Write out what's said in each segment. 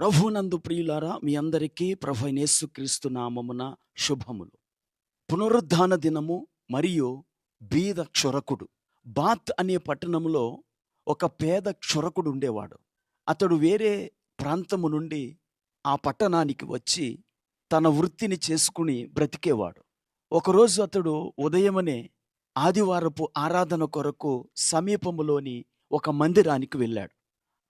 ప్రభునందు ప్రియులారా మీ అందరికీ ప్రభు అయిన యేసుక్రీస్తు నామమున శుభములు. పునరుద్ధాన దినము మరియు బీద క్షురకుడు. బాత్ అనే పట్టణంలో ఒక పేద క్షురకుడు ఉండేవాడు. అతడు వేరే ప్రాంతము నుండి ఆ పట్టణానికి వచ్చి తన వృత్తిని చేసుకుని బ్రతికేవాడు. ఒకరోజు అతడు ఉదయమనే ఆదివారపు ఆరాధన కొరకు సమీపములోని ఒక మందిరానికి వెళ్ళాడు.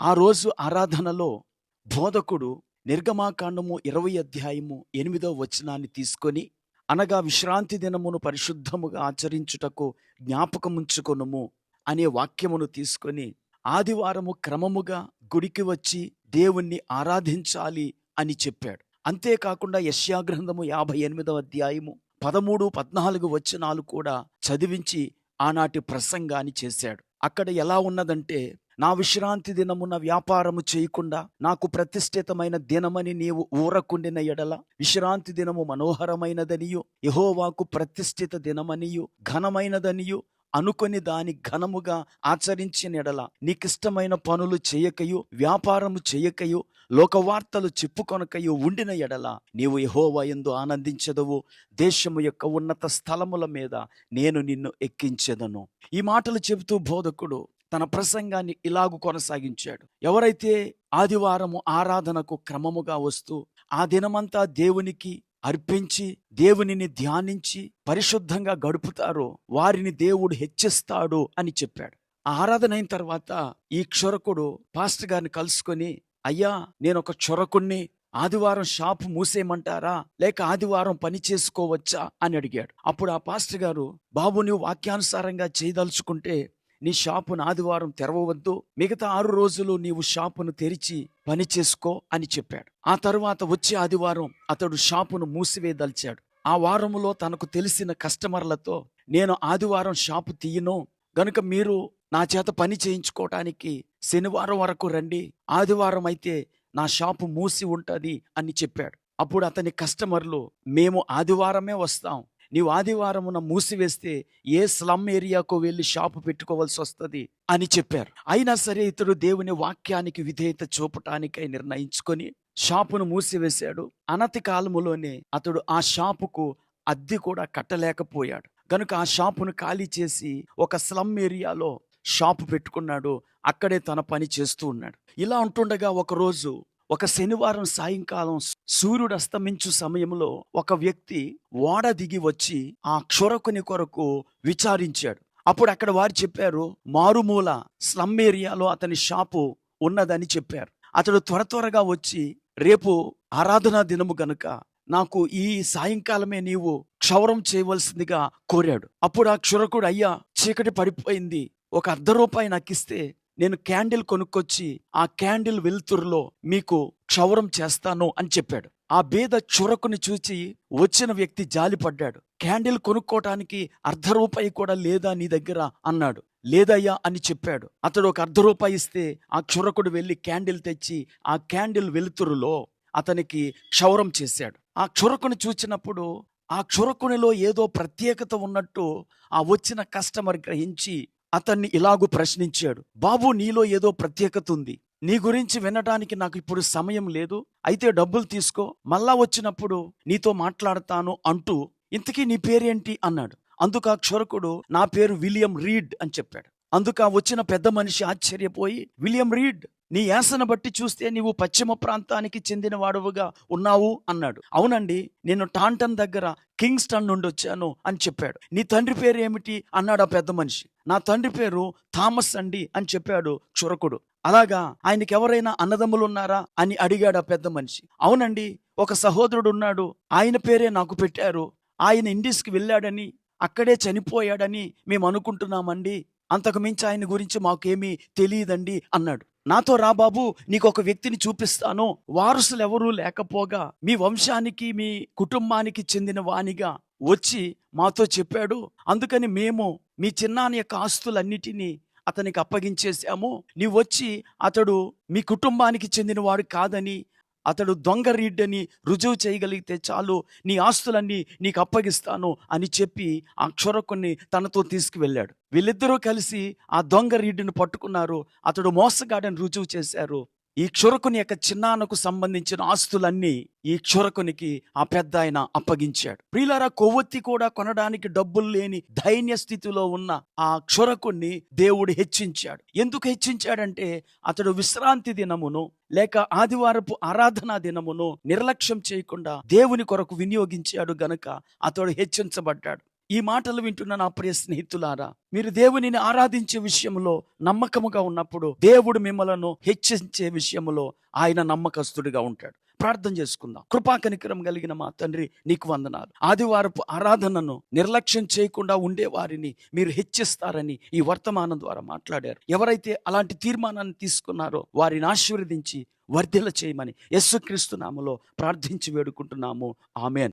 ఆ రోజు ఆరాధనలో బోధకుడు నిర్గమాకాండము ఇరవై అధ్యాయము ఎనిమిదో వచనాన్ని తీసుకొని అనగా విశ్రాంతి దినమును పరిశుద్ధముగా ఆచరించుటకు జ్ఞాపకముంచుకొనుము అనే వాక్యమును తీసుకొని ఆదివారము క్రమముగా గుడికి వచ్చి దేవుణ్ణి ఆరాధించాలి అని చెప్పాడు. అంతేకాకుండా యశ్యాగ్రంథము యాభై ఎనిమిదవ అధ్యాయము పదమూడు పద్నాలుగు వచనాలు కూడా చదివించి ఆనాటి ప్రసంగాన్ని చేశాడు. అక్కడ ఎలా ఉన్నదంటే నా విశ్రాంతి దినమున వ్యాపారము చేయకుండా నాకు ప్రతిష్ఠితమైన దినమని నీవు ఊరకుండిన ఎడల విశ్రాంతి దినము మనోహరమైనదనియు యహోవాకు ప్రతిష్ఠిత దినమనియు ఘనమైనదనియు అనుకొని దాని ఘనముగా ఆచరించిన ఎడల నీకిష్టమైన పనులు చేయకయు వ్యాపారము చేయకయు లోకవార్తలు చెప్పుకొనకయు ఉండిన ఎడల నీవు యహోవా ఎందు ఆనందించదవు. దేశము యొక్క ఉన్నత స్థలముల మీద నేను నిన్ను ఎక్కించెదను. ఈ మాటలు చెబుతూ బోధకుడు తన ప్రసంగాన్ని ఇలాగు కొనసాగించాడు. ఎవరైతే ఆదివారము ఆరాధనకు క్రమముగా వస్తూ ఆ దినమంతా దేవునికి అర్పించి దేవునిని ధ్యానించి పరిశుద్ధంగా గడుపుతారో వారిని దేవుడు హెచ్చిస్తాడు అని చెప్పాడు. ఆ ఆరాధన అయిన తర్వాత ఈ క్షురకుడు పాస్టర్ గారిని కలుసుకొని అయ్యా నేను ఒక క్షురకుణ్ణి ఆదివారం షాపు మూసేయమంటారా? లేక ఆదివారం పని చేసుకోవచ్చా? అని అడిగాడు. అప్పుడు ఆ పాస్టర్ గారు బాబు నువ్వు వాక్యానుసారంగా చేయదలుచుకుంటే నీ షాపును ఆదివారం తెరవవద్దు. మిగతా ఆరు రోజులు నీవు షాపును తెరిచి పని చేసుకో అని చెప్పాడు. ఆ తరువాత వచ్చే ఆదివారం అతడు షాపును మూసివేదల్చాడు ఆ వారములో తనకు తెలిసిన కస్టమర్లతో నేను ఆదివారం షాపు తీయను. గనుక మీరు నా చేత పని చేయించుకోవటానికి శనివారం వరకు రండి. ఆదివారం అయితే నా షాపు మూసి ఉంటది అని చెప్పాడు. అప్పుడు అతని కస్టమర్లు మేము ఆదివారమే వస్తాం. నీవు ఆదివారమున మూసివేస్తే ఏ స్లమ్ ఏరియాకు వెళ్ళి షాపు పెట్టుకోవాల్సి వస్తుంది అని చెప్పారు. అయినా సరే ఇతడు దేవుని వాక్యానికి విధేయత చూపటానికై నిర్ణయించుకొని షాపును మూసివేశాడు. అనతి కాలములోనే అతడు ఆ షాపుకు అద్దె కూడా కట్టలేకపోయాడు. కనుక ఆ షాపును ఖాళీ చేసి ఒక స్లమ్ ఏరియాలో షాపు పెట్టుకున్నాడు. అక్కడే తన పని చేస్తూ ఉన్నాడు. ఇలా ఉంటుండగా ఒకరోజు ఒక శనివారం సాయంకాలం సూర్యుడు అస్తమించు సమయంలో ఒక వ్యక్తి ఓడ దిగి వచ్చి ఆ క్షురకుని కొరకు విచారించాడు. అప్పుడు అక్కడ వారు చెప్పారు మారుమూల స్లమ్ ఏరియాలో అతని షాపు ఉన్నదని చెప్పారు. అతడు త్వర త్వరగా వచ్చి రేపు ఆరాధనా దినము గనుక నాకు ఈ సాయంకాలమే నీవు క్షౌరం చేయవలసిందిగా కోరాడు. అప్పుడు ఆ క్షురకుడు అయ్యా చీకటి పడిపోయింది. ఒక అర్ధ రూపాయి నాకు ఇస్తే నేను క్యాండిల్ కొనుక్కొచ్చి ఆ క్యాండిల్ వెలుతురులో మీకు క్షౌరం చేస్తాను అని చెప్పాడు. ఆ బేద చురకుని చూచి వచ్చిన వ్యక్తి జాలిపడ్డాడు. క్యాండిల్ కొనుక్కోటానికి అర్ధ రూపాయి కూడా లేదా నీ దగ్గర అన్నాడు. లేదయ్యా అని చెప్పాడు. అతడు ఒక అర్ధ రూపాయి ఇస్తే ఆ క్షురకుడు వెళ్ళి క్యాండిల్ తెచ్చి ఆ క్యాండిల్ వెలుతురులో అతనికి క్షౌరం చేశాడు. ఆ క్షురకుని చూచినప్పుడు ఆ క్షురకునిలో ఏదో ప్రత్యేకత ఉన్నట్టు ఆ వచ్చిన కస్టమర్ గ్రహించి అతన్ని ఇలాగూ ప్రశ్నించాడు బాబు నీలో ఏదో ప్రత్యేకత ఉంది. నీ గురించి వినడానికి నాకు ఇప్పుడు సమయం లేదు. అయితే డబ్బులు తీసుకో. మళ్ళా వచ్చినప్పుడు నీతో మాట్లాడతాను అంటూ ఇంతకీ నీ పేరేంటి? అన్నాడు. అందుకు ఆ క్షురకుడు నా పేరు విలియం రీడ్ అని చెప్పాడు. అందుకు ఆ వచ్చిన పెద్ద మనిషి ఆశ్చర్యపోయి విలియం రీడ్ నీ యాసను బట్టి చూస్తే నీవు పశ్చిమ ప్రాంతానికి చెందిన వాడువుగా ఉన్నావు అన్నాడు. అవునండి నేను టాంటన్ దగ్గర కింగ్స్టన్ నుండి వచ్చాను అని చెప్పాడు. నీ తండ్రి పేరు ఏమిటి అన్నాడు ఆ పెద్ద మనిషి. నా తండ్రి పేరు థామస్ అండి అని చెప్పాడు చురకుడు. అలాగా ఆయనకి ఎవరైనా అన్నదమ్ములు ఉన్నారా అని అడిగాడు ఆ పెద్ద మనిషి. అవునండి ఒక సహోదరుడు ఉన్నాడు ఆయన పేరే నాకు పెట్టారు. ఆయన ఇండిస్కి వెళ్ళాడని అక్కడే చనిపోయాడని మేము అనుకుంటున్నామండి అంతకు మించి ఆయన గురించి మాకేమీ తెలియదండి అన్నాడు. నాతో రా బాబు నీకు ఒక వ్యక్తిని చూపిస్తాను. వారసులు ఎవరూ లేకపోగా మీ వంశానికి మీ కుటుంబానికి చెందిన వానిగా వచ్చి మాతో చెప్పాడు. అందుకని మేము మీ చిన్నాని యొక్క ఆస్తులన్నిటినీ అతనికి అప్పగించేశాము. నీ వచ్చి అతడు మీ కుటుంబానికి చెందినవాడు కాదని అతడు దొంగ రీడ్డని రుజువు చేయగలిగితే చాలు నీ ఆస్తులన్నీ నీకు అప్పగిస్తాను అని చెప్పి ఆ క్షురకుని తనతో తీసుకువెళ్ళాడు. వీళ్ళిద్దరూ కలిసి ఆ దొంగ రీడ్డును పట్టుకున్నారు. అతడు మోసగాడని రుజువు చేశారు. ఈ క్షురకుని యొక్క చిన్నాన్నకు సంబంధించిన ఆస్తులన్నీ ఈ క్షురకునికి ఆ పెద్ద ఆయన అప్పగించాడు. ప్రియులారా కొవ్వొత్తి కూడా కొనడానికి డబ్బులు లేని దైన్య స్థితిలో ఉన్న ఆ క్షురకుణ్ణి దేవుడు హెచ్చించాడు. ఎందుకు హెచ్చించాడంటే అతడు విశ్రాంతి దినమును లేక ఆదివారపు ఆరాధనా దినమును నిర్లక్ష్యం చేయకుండా దేవుని కొరకు వినియోగించాడు గనుక అతడు హెచ్చించబడ్డాడు. ఈ మాటలు వింటున్న నా ప్రియ స్నేహితులారా మీరు దేవునిని ఆరాధించే విషయంలో నమ్మకముగా ఉన్నప్పుడు దేవుడు మిమ్మలను హెచ్చించే విషయంలో ఆయన నమ్మకస్తుడిగా ఉంటాడు. ప్రార్థన చేసుకుందాం. కృపా కనికరం కలిగిన మా తండ్రి నీకు వందనాలు. ఆదివారపు ఆరాధనను నిర్లక్ష్యం చేయకుండా ఉండే వారిని మీరు హెచ్చిస్తారని ఈ వర్తమానం ద్వారా మాట్లాడారు. ఎవరైతే అలాంటి తీర్మానాన్ని తీసుకున్నారో వారిని ఆశీర్వదించి వర్ధిల చేయమని యస్సుక్రీస్తు నామలో ప్రార్థించి వేడుకుంటున్నాము. ఆమెన్.